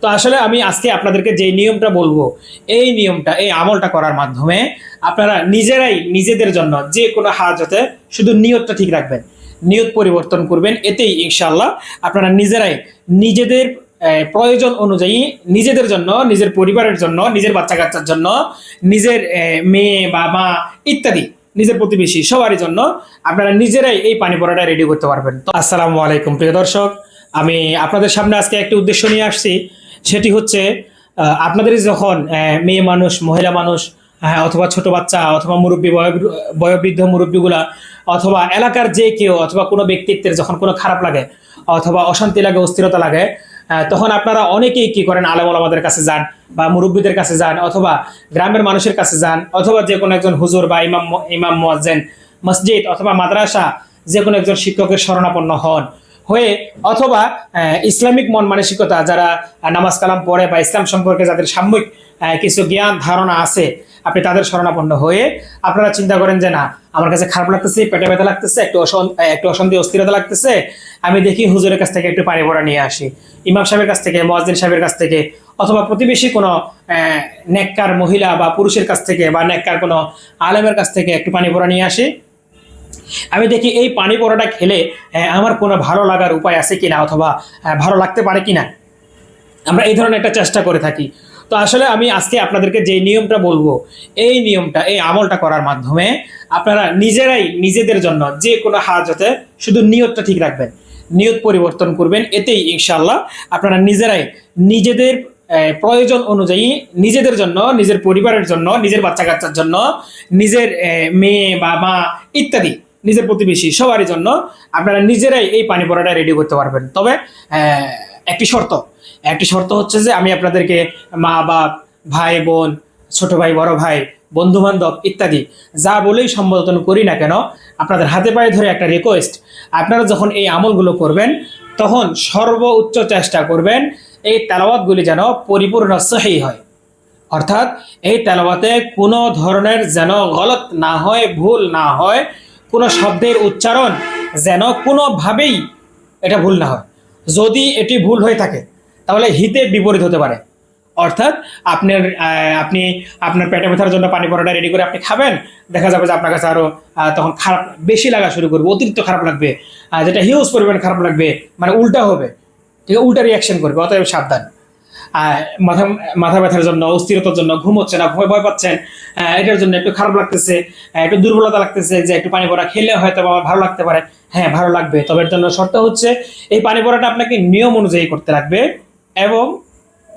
তো আসলে আমি আজকে আপনাদেরকে যে নিয়মটা বলব, এই নিয়মটা, এই আমলটা করার মাধ্যমে আপনারা নিজেরাই নিজেদের জন্য যে কোনো হাজতে শুধু নিয়তটা ঠিক রাখবেন। নিয়ত পরিবর্তন করবেন, এতেই ইনশাল্লাহ আপনারা নিজেরাই নিজেদের প্রয়োজন অনুযায়ী নিজেদের জন্য, নিজের পরিবারের জন্য, নিজের বাচ্চা কাচ্চার জন্য, নিজের মেয়ে বা মা ইত্যাদি, নিজের প্রতিবেশী সবারই জন্য আপনারা নিজেরাই এই পানি পড়াটা রেডি করতে পারবেন। তো আসসালামু আলাইকুম, প্রিয় দর্শক। আমি আপনাদের সামনে আজকে একটি উদ্দেশ্য নিয়ে আসছি। সেটি হচ্ছে আপনাদের যখন মেয়ে মানুষ মহিলা মানুষ হ্যাঁ, অথবা ছোট বাচ্চা অথবা মুরব্বী বয়- বয়োবৃদ্ধ মুরব্বীগুলা অথবা এলাকার যে কেউ অথবা কোনো ব্যক্তিত্বের যখন কোনো খারাপ লাগে অথবা অশান্তি লাগে অস্থিরতা লাগে তখন আপনারা অনেকেই কি করেন আলেম আমাদের কাছে যান বা মুরব্বীদের কাছে যান অথবা গ্রামের মানুষের কাছে যান অথবা যে কোনো একজন হুজুর বা ইমাম ইমাম মুয়াজ্জেন মসজিদ অথবা মাদ্রাসা যে কোনো একজন শিক্ষকের শরণাপন্ন হন হয়ে অথবা ইসলামিক মন মানসিকতা, যারা নামাজ কালাম পড়ে বা ইসলাম সম্পর্কে যাদের সাময়িক কিছু জ্ঞান, ধারণা আছে, আপনি তাদের শরণাপন্ন হয়ে আপনারা চিন্তা করেন যে, না, আমার কাছে খারাপ লাগতেছে, পেটে ব্যথা লাগতেছে, একটু একটু অশান্তি, অস্থিরতা লাগতেছে, আমি দেখি হুজুরের কাছ থেকে একটু পানি ভরা নিয়ে আসি। ইমাম সাহেবের কাছ থেকে মহাজিন সাহেবের কাছ থেকে, অথবা প্রতিবেশী কোনো নেককার মহিলা বা পুরুষের কাছ থেকে বা নেককার কোনো আলেমের কাছ থেকে একটু পানি ভরা নিয়ে আসি। আমি দেখি এই পানি পড়াটা খেলে আমার কোনো ভালো লাগার উপায় আছে কিনা অথবা ভালো লাগতে পারে কিনা? আমরা এই ধরনের একটা চেষ্টা করে থাকি। তো আসলে আমি আজকে আপনাদেরকে যে নিয়মটা বলব, এই নিয়মটা, এই আমলটা করার মাধ্যমে আপনারা নিজেরাই নিজেদের জন্য যে কোনো হাজতে শুধু নিয়তটা ঠিক রাখবেন। নিয়ত পরিবর্তন করবেন, এতেই ইনশাল্লাহ আপনারা নিজেরাই নিজেদের প্রয়োজন অনুযায়ী নিজেদের জন্য, নিজের পরিবারের জন্য, নিজের বাচ্চা কাচ্চার জন্য, নিজের মেয়ে বা মা ইত্যাদি নিজের প্রতিবেশী, সবারই জন্য আপনারা নিজেরাই এই পানি পড়াটা রেডি করতে পারবেন। তবে একটি শর্ত একটি শর্ত হচ্ছে যে আমি আপনাদেরকে মা, বাপ, ভাই, বোন, ছোট ভাই, বড় ভাই বন্ধু বান্ধব ইত্যাদি যা বলেই সম্বোধন করি না কেন, আপনাদের হাতে পায়ে ধরে একটা রিকোয়েস্ট আপনারা যখন এই আমলগুলো করবেন, তখন সর্বোচ্চ চেষ্টা করবেন এই তেলাওয়াতগুলি যেন পরিপূর্ণ সহি হয়। অর্থাৎ, এই তেলাওয়াতে কোনো ধরনের যেন গলত না হয়, ভুল না হয় কোনো শব্দের উচ্চারণ যেন কোনোভাবেই এটা ভুল না হয়। যদি এটি ভুল হয়ে থাকে তাহলে হিতে বিপরীত হতে পারে। অর্থাৎ আপনার আপনি আপনার পেটে ব্যথার জন্য পানি পড়াটা রেডি করে আপনি খাবেন দেখা যাবে যে আপনার কাছে আরও আহ, তখন খারাপ বেশি লাগা শুরু করবে অতিরিক্ত খারাপ লাগবে যেটা হিউজ পরিমাণ খারাপ লাগবে মানে উল্টা হবে। ঠিক আছে উল্টা রিয়াকশন করবে অতএব সাবধান। মাথা মাথা ব্যথার জন্য, অস্থিরতার জন্য, ঘুম হচ্ছে না, ভয় ভয় পাচ্ছেন এটার জন্য একটু খারাপ লাগতেছে একটু দুর্বলতা লাগতেছে যে একটু পানি পড়া, খেলে হয়তো আমার ভালো লাগতে পারে। হ্যাঁ ভালো লাগবে। তবে এর জন্য শর্ত হচ্ছে, এই পানি পড়াটা আপনাকে নিয়ম অনুযায়ী করতে লাগবে এবং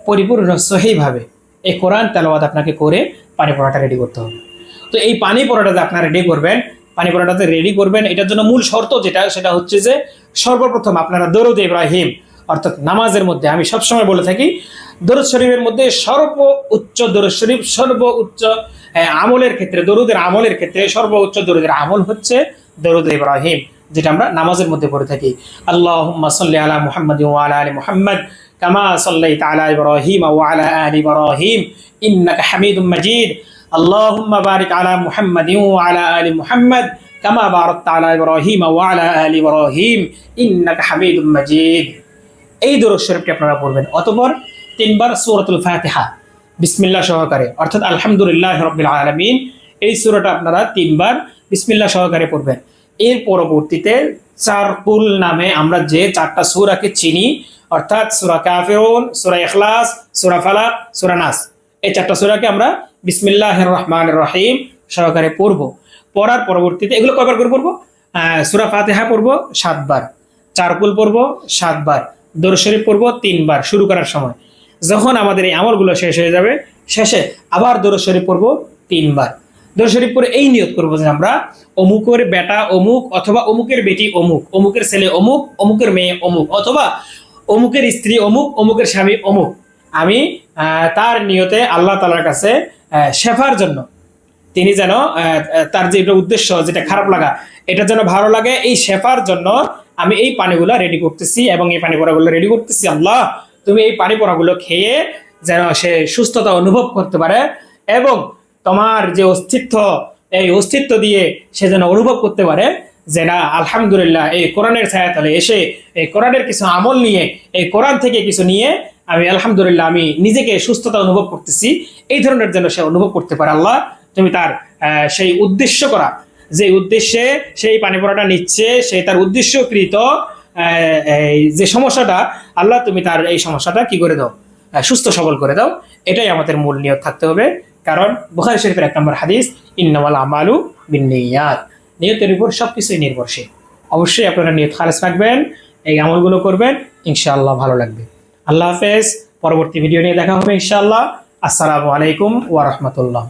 পরিপূর্ণ সহিভাবে এই কোরআন তেলাওয়াত আপনাকে করে পানি পড়াটা রেডি করতে হবে। তো এই পানি পড়াটাতে আপনারা রেডি করবেন, পানি পড়াটাতে রেডি করবেন, এটার জন্য মূল শর্ত যেটা, সেটা হচ্ছে যে সর্বপ্রথম আপনারা দরুদ ইব্রাহিম অর্থাৎ নামাজের মধ্যে আমি সবসময় বলে থাকি দরুদ শরীফের মধ্যে সর্ব উচ্চ দরুদ শরীফ সর্ব উচ্চ আহ, আমলের ক্ষেত্রে দরুদের আমলের ক্ষেত্রে সর্বোচ্চ দরুদের আমল হচ্ছে দরুদ ইব্রাহিম যেটা আমরা নামাজের মধ্যে পড়ে থাকি আল্লাহ সাল্লি আলা মুহাম্মদ ওয়ালা আলী মুহাম্মদ কামা সাল্লাইত আলা ইব্রাহিম ওয়ালা আলি ইব্রাহিম ইন্নাকা হামিদুম মাজিদ اللهم بارك على محمد وعلى آل محمد كما باركت على إبراهيم وعلى آل إبراهيم إنك حميد مجيد এই দরুদ শরীফটি আপনারা পড়বেন। অতঃপর তিনবার সূরাতুল ফাতেহা, বিসমিল্লাহ সহকারে, অর্থাৎ আলহামদুলিল্লাহ রাব্বিল আলামিন, এই সূরাটা আপনারা তিনবার বিসমিল্লাহ সহকারে পড়বেন। এর পরবর্তীতে চারকুল নামে আমরা যে চারটা সূরাকে চিনি, অর্থাৎ সূরা কাফিরুন, সূরা ইখলাস, সূরা ফালাক, সূরা নাস, এই চারটা সূরাকে আমরা বিসমিল্লাহির রহমানির রহিম সহকারে পড়ব। পড়ার পরবর্তীতে এগুলো কয়বার করে পড়ব? সুরা ফাতিহা পড়ব সাতবার, চারকুল পড়ব সাতবার দরুদ শরীফ পড়ব তিনবার, শুরু করার সময়। যখন আমাদের এই আমলগুলো শেষ হয়ে যাবে, শেষে আবার দরুদ শরীফ পড়ব তিনবার। দরুদ শরীফ পরে এই নিয়ত করব যে আমরা অমুকের বেটা অমুক অথবা অমুকের বেটি অমুক, অমুকের ছেলে অমুক, অমুকের মেয়ে অমুক, অথবা অমুকের স্ত্রী অমুক, অমুকের স্বামী অমুক। আমি তার নিয়তে আল্লাহ তালার কাছে শেফার জন্য তিনি যেন তার যে উদ্দেশ্য, যেটা খারাপ লাগা, এটা যেন ভালো লাগে, এই শেফার জন্য আমি এই পানিগুলো রেডি করতেছি এবং এই পানি পড়াগুলো রেডি করতেছি, আল্লাহ। তুমি এই পানি পড়াগুলো খেয়ে যেন সে সুস্থতা অনুভব করতে পারে এবং তোমার যে অস্তিত্ব, এই অস্তিত্ব দিয়ে সে যেন অনুভব করতে পারে যে না, আলহামদুলিল্লাহ, এই কোরআনের ছায়াতলে এসে এই কোরআনের কিছু আমল নিয়ে, এই কোরআন থেকে কিছু নিয়ে আমি আলহামদুলিল্লাহ আমি নিজেকে সুস্থতা অনুভব করতেছি। এই ধরনের যেন সে অনুভব করতে পারে, আল্লাহ। তুমি তার সেই উদ্দেশ্য করা যে উদ্দেশ্যে সেই পানি পড়াটা নিচ্ছে, সে তার উদ্দেশ্যকৃত যে সমস্যাটা, আল্লাহ তুমি তার এই সমস্যাটা কি করে দাও? সুস্থ সবল করে দাও। এটাই আমাদের মূল নিয়ত থাকতে হবে। কারণ বুখারি শরীফের এক নম্বর হাদিস, ইন্নামাল আমালু বিনিয়াত নিয়তের উপর সবকিছুই নির্ভরশীল। অবশ্যই আপনারা নিয়ত খালেস রাখবেন, এই আমলগুলো করবেন, ইনশাআল্লাহ ভালো লাগবে। আল্লাহ হাফেজ, পরবর্তী ভিডিও নিয়ে দেখা হবে ইনশাআল্লাহ। আসসালামু আলাইকুম ওয়া রাহমাতুল্লাহ।